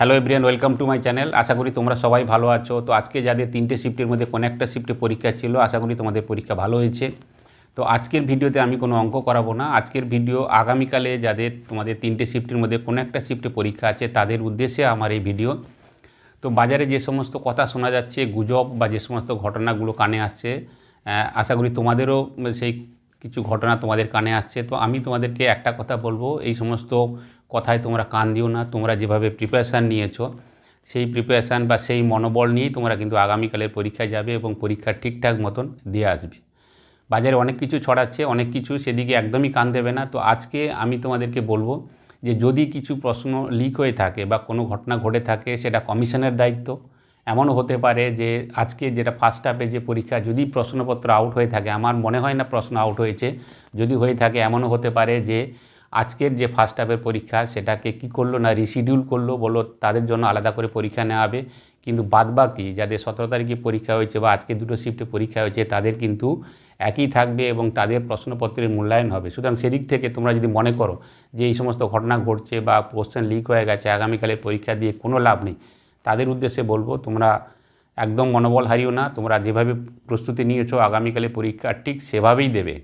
Hello everyone welcome to my channel আশা করি তোমরা সবাই ভালো আছো। তো আজকে যাদের তিনটে শিফটের মধ্যে কোনো একটা শিফটে পরীক্ষা ছিল, আশা করি তোমাদের পরীক্ষা ভালো হয়েছে। তো আজকের ভিডিওতে আমি কোনো অঙ্ক করাবো না। আজকের ভিডিও আগামীকালে যাদের তোমাদের তিনটে শিফটের মধ্যে কোনো একটা শিফটে পরীক্ষা আছে, তাদের উদ্দেশ্যে আমার এই ভিডিও। তো বাজারে যে সমস্ত কথা শোনা যাচ্ছে, গুজব বা যে সমস্ত ঘটনাগুলো কানে আসছে আশা করি তোমাদেরও সেই কিছু ঘটনা তোমাদের কানে আসছে। তো আমি তোমাদেরকে একটা কথা বলব, এই সমস্ত কথায় তোমরা কান দিও না, তোমরা যেভাবে প্রিপারেশান নিয়েছো, সেই প্রিপারেশান বা সেই মনোবল নিয়েই তোমরা কিন্তু আগামীকালের পরীক্ষায় যাবে এবং পরীক্ষা ঠিকঠাক মতন দিয়ে আসবে। বাজারে অনেক কিছু ছড়াচ্ছে, অনেক কিছু সেদিকে একদমই কান দেবে না। তো আজকে আমি তোমাদেরকে বলব যে যদি কিছু প্রশ্ন লিক হয়ে থাকে বা কোনো ঘটনা ঘটে থাকে, সেটা কমিশনের দায়িত্ব। এমনও হতে পারে যে আজকে যেটা ফার্স্ট হাফে যে পরীক্ষা, যদি প্রশ্নপত্র আউট হয়ে থাকে, আমার মনে হয় না প্রশ্ন আউট হয়েছে, যদি হয়ে থাকে এমনও হতে পারে যে আজকের যে ফার্স্ট হাফের পরীক্ষা, সেটাকে কি করল না রিশিডিউল করল বলো, তাদের জন্য আলাদা করে পরীক্ষা নেওয়া হবে। কিন্তু বাদবাকি যাদের সতেরো তারিখে পরীক্ষা হয়েছে বা আজকে দুটো শিফটে পরীক্ষা হয়েছে, তাদের কিন্তু একই থাকবে এবং তাদের প্রশ্নপত্রের মূল্যায়ন হবে। সুতরাং সেদিক থেকে তোমরা যদি মনে করো যে এই সমস্ত ঘটনা ঘটছে বা কোশ্চেন লিক হয়ে গেছে, আগামীকালের পরীক্ষা দিয়ে কোনো লাভ নেই, তাদের উদ্দেশ্যে বলব, তোমরা একদম মনোবল হারিও না, তোমরা যেভাবে প্রস্তুতি নিয়েছো আগামীকালে পরীক্ষা ঠিক সেভাবেই দেবে।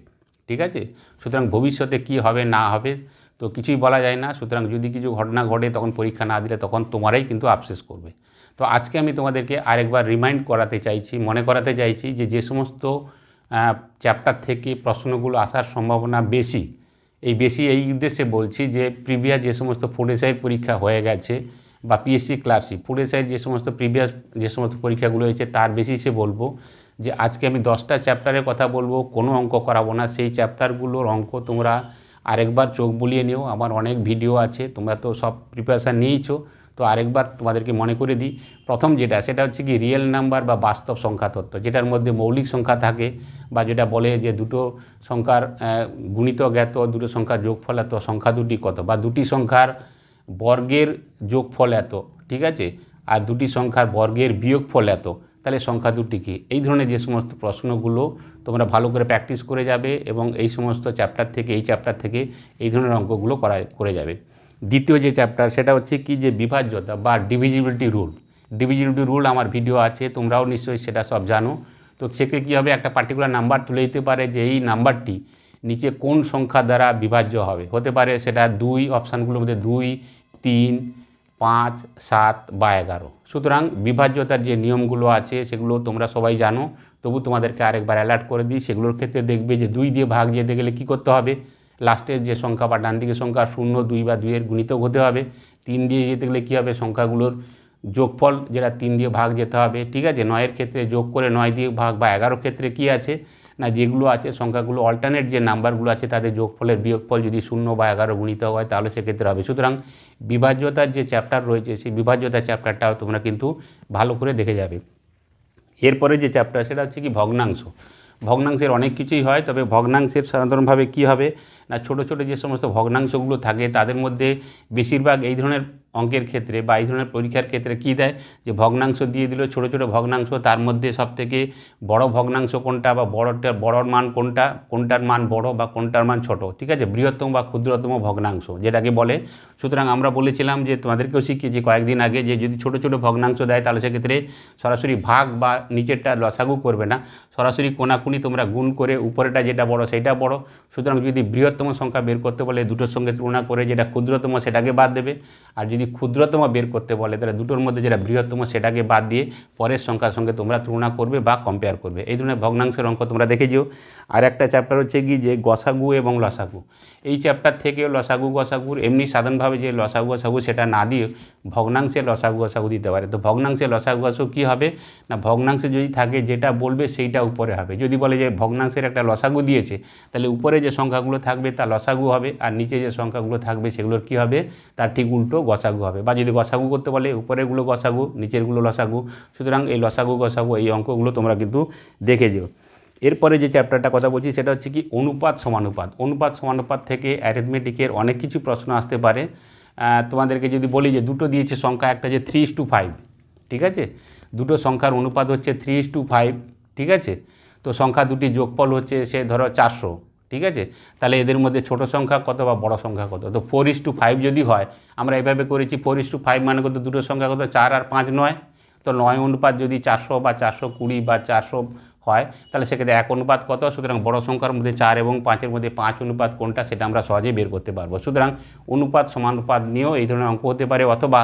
ঠিক আছে? সুতরাং ভবিষ্যতে কি হবে, না হবে, তো কিছুই বলা যায় না। সুতরাং যদি কিছু ঘটনা ঘটে, তখন পরীক্ষা না দিলে তখন তোমারাই কিন্তু আফসোস করবে। তো আজকে আমি তোমাদেরকে আরেকবার রিমাইন্ড করাতে চাইছি, মনে করাতে চাইছি যে যে সমস্ত চ্যাপ্টার থেকে প্রশ্নগুলো আসার সম্ভাবনা বেশি, এই বেশি এই উদ্দেশ্যে বলছি যে প্রিভিয়াস যে সমস্ত ফুড এসআইয়ের পরীক্ষা হয়ে গেছে বা পিএসসি ক্লার্কশিপ ফুড এসআইয়ের যে সমস্ত প্রিভিয়াস যে সমস্ত পরীক্ষাগুলো হয়েছে, তার বেশি সে বলব। যে আজকে আমি দশটা চ্যাপ্টারের কথা বলব কোনো অঙ্ক করাবো না। সেই চ্যাপ্টারগুলোর অঙ্ক তোমরা আরেকবার চোখ বুলিয়ে নিও। আমার অনেক ভিডিও আছে তোমরা তো সব প্রিপারেশান নিয়েইছো। তো আরেকবার তোমাদেরকে মনে করে দিই। প্রথম যেটা সেটা হচ্ছে কি রিয়েল নাম্বার বা বাস্তব সংখ্যা তত্ত্ব যেটার মধ্যে মৌলিক সংখ্যা থাকে বা যেটা বলে যে দুটো সংখ্যার আহ, গুণিতক এত দুটো সংখ্যার যোগফল এত সংখ্যা দুটি কত বা দুটি সংখ্যার বর্গের যোগফল এত ঠিক আছে? আর দুটি সংখ্যার বর্গের বিয়োগফল এত তাহলে সংখ্যা দুটি কী এই ধরনের যে সমস্ত প্রশ্নগুলো তোমরা ভালো করে প্র্যাকটিস করে যাবে এবং এই সমস্ত চ্যাপ্টার থেকে, এই চ্যাপ্টার থেকে এই ধরনের অঙ্কগুলো করা, করে যাবে। দ্বিতীয় যে চ্যাপ্টার সেটা হচ্ছে কি যে বিভাজ্যতা বা ডিভিজিবিলিটি রুল ডিভিজিবিলিটি রুল আমার ভিডিও আছে, তোমরাও নিশ্চয়ই সেটা সব জানো। তো সেক্ষেত্রে কী হবে? একটা পার্টিকুলার নাম্বার তুলে দিতে পারে যে এই নাম্বারটি নিচে কোন সংখ্যা দ্বারা বিভাজ্য হবে। হতে পারে সেটা দুই অপশানগুলোর মধ্যে দুই, তিন পাঁচ, সাত বা এগারো। সুতরাং বিভাজ্যতার যে নিয়মগুলো আছে, সেগুলো তোমরা সবাই জানো। তবু তোমাদেরকে আরেকবার অ্যালার্ট করে দিই, সেগুলোর ক্ষেত্রে দেখবে যে দুই দিয়ে ভাগ যেতে গেলে কী করতে হবে? লাস্টের যে সংখ্যা বা ডান দিকের সংখ্যা শূন্য, দুই বা দুইয়ের গুণিত হতে হবে। তিন দিয়ে যেতে গেলে কী হবে? সংখ্যাগুলোর যোগফল যেটা তিন দিয়ে ভাগ যেতে হবে, ঠিক আছে? নয়ের ক্ষেত্রে যোগ করে নয় দিয়ে ভাগ বা এগারো ক্ষেত্রে কী আছে? না, যেগুলো আছে, সংখ্যাগুলো অল্টারনেট যে নাম্বারগুলো আছে, তাদের যোগফলের বিয়োগফল যদি শূন্য বা এগারো গুণিত হয়, তাহলে সেক্ষেত্রে হবে। সুতরাং বিভাজ্যতার যে চ্যাপ্টার রয়েছে, সেই বিভাজ্যতার চ্যাপ্টারটাও তোমরা কিন্তু ভালো করে দেখে যাবে। এরপরে যে চ্যাপ্টার সেটা হচ্ছে কি ভগ্নাংশ। ভগ্নাংশের অনেক কিছুই হয়, তবে ভগ্নাংশের সাধারণভাবে কি হবে? না ছোট ছোট যে সমস্ত ভগ্নাংশগুলো থাকে, তাদের মধ্যে বেশিরভাগ এই ধরনের অঙ্কের ক্ষেত্রে বা এই ধরনের পরীক্ষার ক্ষেত্রে কী দেয়? যে ভগ্নাংশ দিয়ে দিল, ছোট ছোট ভগ্নাংশ, তার মধ্যে সবথেকে বড় ভগ্নাংশ কোনটা বা বড়টা, বড়র মান কোনটা, কোনটার মান বড় বা কোনটার মান ছোট? ঠিক আছে? বৃহত্তম বা ক্ষুদ্রতম ভগ্নাংশ যেটাকে বলে। সুতরাং আমরা বলেছিলাম যে তোমাদেরকেও শিখিয়েছি কয়েকদিন আগে যে যদি ছোট ছোট ভগ্নাংশ দেয়, তাহলে সেক্ষেত্রে সরাসরি ভাগ বা নিচেরটা লসাগু করবে না। সরাসরি কোনাকুনি তোমরা গুণ করে উপরেটা যেটা বড় সেটা বড়। সুতরাং যদি বৃহত্তম সংখ্যা বের করতে বলে দুটোর সঙ্গে তুলনা করে যেটা ক্ষুদ্রতম সেটাকে বাদ দেবে। আর যদি ক্ষুদ্রতম বের করতে বলে, তাহলে দুটোর মধ্যে যেটা বৃহত্তম সেটাকে বাদ দিয়ে পরের সংখ্যার সঙ্গে তোমরা তুলনা করবে বা কম্পেয়ার করবে। এই ধরনের ভগ্নাংশের অঙ্ক তোমরা দেখে যেও। আর একটা চ্যাপ্টার হচ্ছে কি যে গসাগু এবং লসাগু। এই চ্যাপ্টার থেকে লসাগু গসাগুর এমনি সাধারণভাবে যে লসাগু গসাগু সেটা না দিয়ে ভগ্নাংশে লসাগু গসাগু দিতে পারে। তো ভগ্নাংশে লসাগু গসাগু কী হবে? না, ভগ্নাংশে যদি থাকে যেটা বলবে সেইটা উপরে হবে। যদি বলে যে ভগ্নাংশের একটা লসাগু দিয়েছে, তাহলে উপরে যে সংখ্যাগুলো থাকবে তা লসাগু হবে। আর নিচে যে সংখ্যাগুলো থাকবে, সেগুলোর কী হবে? তার ঠিক উল্টো গসাগু হবে। বা যদি গসাগু করতে বলে, উপরেরগুলো গসাগু, নিচেরগুলো লসাগু, সুতরাং এই লসাগু, গসাগু, এই অঙ্কগুলো তোমরা কিন্তু দেখে যেও। এরপরে যে চ্যাপ্টারটা কথা বলছি, সেটা হচ্ছে কি, অনুপাত সমানুপাত। অনুপাত সমানুপাত থেকে অ্যারিথমেটিকের অনেক কিছু প্রশ্ন আসতে পারে। তোমাদেরকে যদি বলি যে, দুটো দিয়েছে সংখ্যা, একটা যে থ্রি টু ফাইভ ঠিক আছে? দুটো সংখ্যার অনুপাত হচ্ছে থ্রি টু ফাইভ ঠিক আছে? তো সংখ্যা দুটি যোগফল হচ্ছে, সে ধরো চারশো। ঠিক আছে? তাহলে এদের মধ্যে ছোট সংখ্যা কত বা বড় সংখ্যা কত? তো ফোর ইস টু ফাইভ যদি হয়, আমরা এভাবে করেছি ফোর ইস টু ফাইভ মানে কত? দুটো সংখ্যা কত? চার আর পাঁচ নয়। তো নয় অনুপাত যদি চারশো বা চারশো কুড়ি বা চারশো হয়, তাহলে সেক্ষেত্রে এক অনুপাত কত? সুতরাং বড় সংখ্যার মধ্যে চার এবং পাঁচের মধ্যে পাঁচ অনুপাত কোনটা? সেটা আমরা সহজেই বের করতে পারব। সুতরাং অনুপাত সমানুপাত নিয়েও এই ধরনের অঙ্ক হতে পারে, অথবা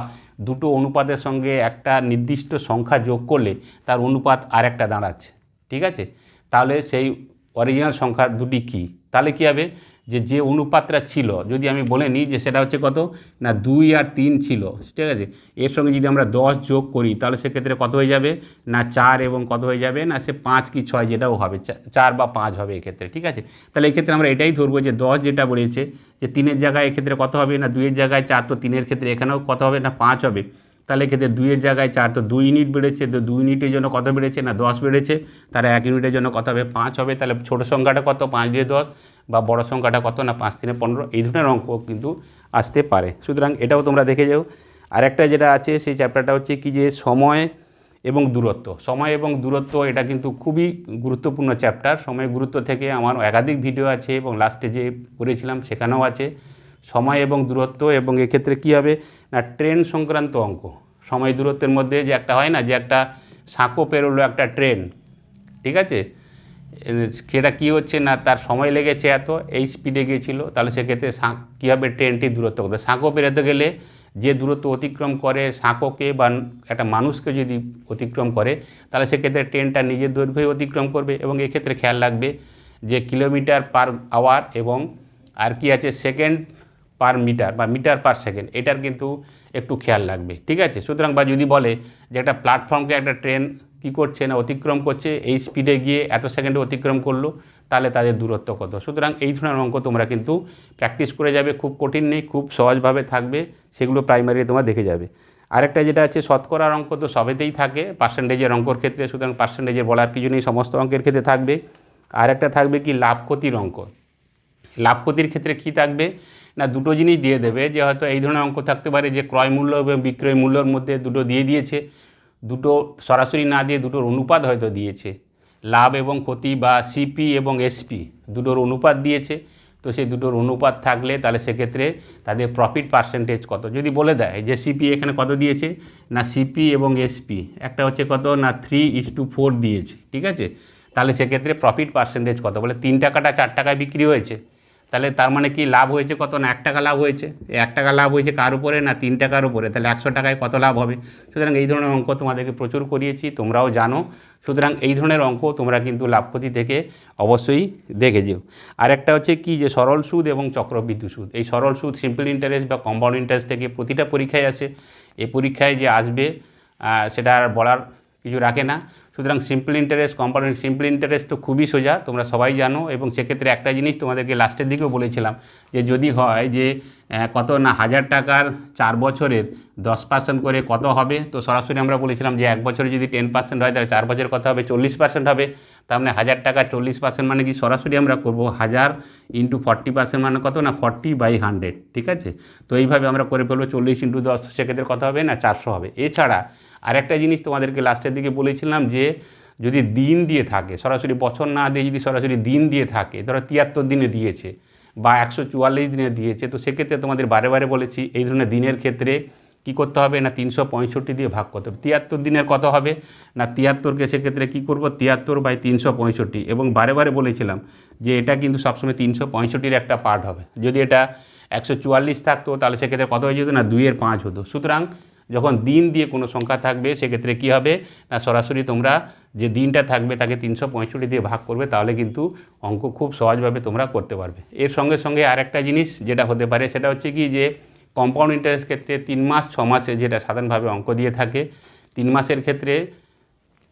দুটো অনুপাতের সঙ্গে একটা নির্দিষ্ট সংখ্যা যোগ করলে তার অনুপাত আর একটা দাঁড়াচ্ছে। ঠিক আছে? তাহলে সেই অরিজিনাল সংখ্যা দুটি কী? তাহলে কী হবে? যে যে অনুপাতটা ছিল, যদি আমি বলে নিই যে সেটা হচ্ছে কত? না, দুই আর তিন ছিল, ঠিক আছে? এর সঙ্গে যদি আমরা দশ যোগ করি, তাহলে সেক্ষেত্রে কত হয়ে যাবে? না, চার এবং কত হয়ে যাবে? না, সে পাঁচ কি ছয় যেটাও হবে চার বা পাঁচ হবে এক্ষেত্রে, ঠিক আছে? তাহলে এক্ষেত্রে আমরা এটাই ধরবো যে, দশ যেটা বলেছে, যে, তিনের জায়গায় এক্ষেত্রে কত হবে? না, দুইয়ের জায়গায় চার, তো তিনের ক্ষেত্রে এখানেও কত হবে? না, পাঁচ হবে। তাহলে এক্ষেত্রে দুইয়ের জায়গায় চার, তো দুই ইউনিট বেড়েছে, তো দুই ইউনিটের জন্য কত বেড়েছে না দশ বেড়েছে? তাহলে এক ইউনিটের জন্য কত হবে? পাঁচ হবে, তাহলে ছোটো সংখ্যাটা কত? পাঁচ দিয়ে দশ, বা বড় সংখ্যাটা কত না পাঁচ তিনে পনেরো? এই ধরনের অঙ্ক কিন্তু আসতে পারে। সুতরাং এটাও তোমরা দেখে যাও। আরেকটা যেটা আছে, সেই চ্যাপ্টারটা হচ্ছে কি যে সময় এবং দূরত্ব। সময় এবং দূরত্ব, এটা কিন্তু খুবই গুরুত্বপূর্ণ চ্যাপ্টার সময় গুরুত্ব থেকে আমার একাধিক ভিডিও আছে এবং লাস্টে যে করেছিলাম সেখানেও আছে। সময় এবং দূরত্ব এবং এক্ষেত্রে কী হবে? না, ট্রেন সংক্রান্ত অঙ্ক। সময় দূরত্বের মধ্যে যে একটা হয় না, যে একটা সাঁকো পেরোলো একটা ট্রেন। ঠিক আছে? সেটা কী হচ্ছে না, তার সময় লেগেছে এত, এই স্পিডে গিয়েছিল, তাহলে সেক্ষেত্রে সাঁ কী হবে? ট্রেনটি দূরত্ব করবে সাঁকো পেরোতে গেলে যে দূরত্ব অতিক্রম করে সাঁকোকে বা একটা মানুষকে যদি অতিক্রম করে, তাহলে সেক্ষেত্রে ট্রেনটা নিজের দৈর্ঘ্যই অতিক্রম করবে এবং এক্ষেত্রে খেয়াল রাখবে যে কিলোমিটার পার আওয়ার এবং আর কি আছে? সেকেন্ড পার মিটার বা মিটার পার সেকেন্ড এটার কিন্তু একটু খেয়াল রাখবে, ঠিক আছে? সুতরাং বা যদি বলে যে একটা প্ল্যাটফর্মকে একটা ট্রেন কী করছে না, অতিক্রম করছে, এই স্পিডে গিয়ে এত সেকেন্ডে অতিক্রম করল, তাহলে তাদের দূরত্ব কত? সুতরাং এই ধরনের অঙ্ক তোমরা কিন্তু প্র্যাকটিস করে যাবে, খুব কঠিন নেই, খুব সহজভাবে থাকবে, সেগুলো প্রাইমারি তোমরা দেখে যাবে। আরেকটা যেটা আছে, শতকরার অঙ্ক তো সবেতেই থাকে পার্সেন্টেজের অঙ্কর ক্ষেত্রে, সুতরাং পার্সেন্টেজের বলার কিছু নেই, সমস্ত অঙ্কের ক্ষেত্রে থাকবে। আর একটা থাকবে কি, লাভ ক্ষতির অঙ্ক লাভ ক্ষতির ক্ষেত্রে কী থাকবে? না, দুটো জিনিস দিয়ে দেবে, যে হয়তো এই ধরনের অঙ্ক থাকতে পারে যে ক্রয় মূল্য এবং বিক্রয় মূল্যর মধ্যে দুটো দিয়ে দিয়েছে। দুটো সরাসরি না দিয়ে দুটোর অনুপাত হয়তো দিয়েছে। লাভ এবং ক্ষতি বা সিপি এবং এসপি দুটোর অনুপাত দিয়েছে। তো সেই দুটোর অনুপাত থাকলে তাহলে সেক্ষেত্রে তাদের প্রফিট পার্সেন্টেজ কত? যদি বলে দেয় যে সিপি এখানে কত দিয়েছে, না সিপি এবং এসপি একটা হচ্ছে কত, না থ্রি ইস টু ফোর দিয়েছে, ঠিক আছে? তাহলে সেক্ষেত্রে প্রফিট পার্সেন্টেজ কত? বলে তিন টাকাটা চার টাকায় বিক্রি হয়েছে। তাহলে তার মানে কি লাভ হয়েছে কত না? এক টাকা লাভ হয়েছে। এক টাকা লাভ হয়েছে কার উপরে না তিন টাকার উপরে? তাহলে একশো টাকায় কত লাভ হবে? সুতরাং এই ধরনের অঙ্ক তোমাদেরকে প্রচুর করিয়েছি, তোমরাও জানো। সুতরাং এই ধরনের অঙ্ক তোমরা কিন্তু লাভপতি থেকে অবশ্যই দেখে যেও আরেকটা হচ্ছে কি যে সরল সুদ এবং চক্রবৃদ্ধি সুদ। এই সরল সুদ সিম্পল ইন্টারেস্ট বা কম্পাউন্ড ইন্টারেস্ট থেকে প্রতিটা পরীক্ষায় আসে। এই পরীক্ষায় যে আসবে সেটা আর বলার কিছু রাখে না। সুতরাং simple interest compound simple interest তো খুবই সোজা, তোমরা সবাই জানো এবং সেক্ষেত্রে একটা জিনিস তোমাদেরকে লাস্টের দিকেও বলেছিলাম যে যদি হয় যে কত না হাজার টাকার চার বছরের দশ পার্সেন্ট করে কত হবে? তো সরাসরি আমরা বলেছিলাম যে এক বছরে যদি টেন পার্সেন্ট হয়, তাহলে চার বছর কত হবে? চল্লিশ পার্সেন্ট হবে। তার মানে হাজার টাকা চল্লিশ পার্সেন্ট মানে কি? সরাসরি আমরা করব হাজার ইন্টু ফর্টি পার্সেন্ট মানে কত? না ফর্টি বাই হান্ড্রেড ঠিক আছে? তো এইভাবে আমরা করে ফেলব, চল্লিশ ইন্টু দশ, সেক্ষেত্রে কত হবে? না, চারশো হবে। এছাড়া আরেকটা জিনিস তোমাদেরকে লাস্টের দিকে বলেছিলাম যে, যদি দিন দিয়ে থাকে, সরাসরি বছর না দিয়ে যদি সরাসরি দিন দিয়ে থাকে, ধরো তিয়াত্তর দিনে দিয়েছে বা একশো চুয়াল্লিশ দিনে দিয়েছে, তো সেক্ষেত্রে তোমাদের বারে বারে বলেছি, এই ধরনের দিনের ক্ষেত্রে কী করতে হবে? না তিনশো পঁয়ষট্টি দিয়ে ভাগ করতে হবে। তিয়াত্তর দিনের কত হবে? না তিয়াত্তরকে সেক্ষেত্রে কী করব? তিয়াত্তর বাই তিনশো পঁয়ষট্টি। এবং বারে বারে বলেছিলাম যে এটা কিন্তু সবসময় তিনশো পঁয়ষট্টির একটা পার্ট হবে। যদি এটা একশো চুয়াল্লিশ থাকতো, তাহলে সেক্ষেত্রে কত হয়ে যেত? না দুইয়ের পাঁচ হতো। সুতরাং যখন দিন দিয়ে কোনো সংখ্যা থাকবে, সেক্ষেত্রে কী হবে? না সরাসরি তোমরা যে দিনটা থাকবে, তাকে তিনশো পঁয়ষট্টি দিয়ে ভাগ করবে, তাহলে কিন্তু অঙ্ক খুব সহজভাবে তোমরা করতে পারবে। এর সঙ্গে সঙ্গে আরেকটা জিনিস যেটা হতে পারে, সেটা হচ্ছে কি যে কম্পাউন্ড ইন্টারেস্ট ক্ষেত্রে তিন মাস, ছ মাসে যেটা সাধারণভাবে অঙ্ক দিয়ে থাকে, তিন মাসের ক্ষেত্রে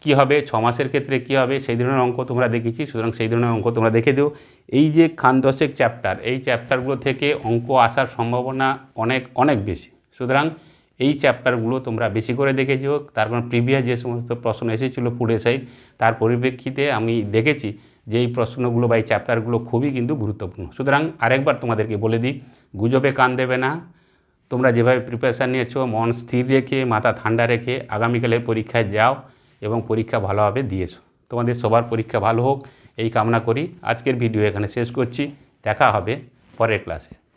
কী হবে, ছ মাসের ক্ষেত্রে কী হবে, সেই ধরনের অঙ্ক তোমরা দেখেছি, সুতরাং সেই ধরনের অঙ্ক তোমরা দেখে দিও। এই যে খান দশেক চ্যাপ্টার এই চ্যাপ্টারগুলো থেকে অঙ্ক আসার সম্ভাবনা অনেক অনেক বেশি। সুতরাং এই চ্যাপ্টারগুলো তোমরা বেশি করে দেখে যেও। তার কারণ প্রিভিয়াস যে সমস্ত প্রশ্ন এসেছিল ফুড সাইড তার পরিপ্রেক্ষিতে আমি দেখেছি যে এই প্রশ্নগুলো বা এই চ্যাপ্টারগুলো খুবই কিন্তু গুরুত্বপূর্ণ। সুতরাং আরেকবার তোমাদেরকে বলে দিই, গুজবে কান দেবে না তোমরা যেভাবে প্রিপারেশান নিয়েছো, মন স্থির রেখে, মাথা ঠান্ডা রেখে আগামীকালে পরীক্ষায় যাও এবং পরীক্ষা ভালোভাবে দিয়েছ। তোমাদের সবার পরীক্ষা ভালো হোক, এই কামনা করি। আজকের ভিডিও এখানে শেষ করছি। দেখা হবে পরের ক্লাসে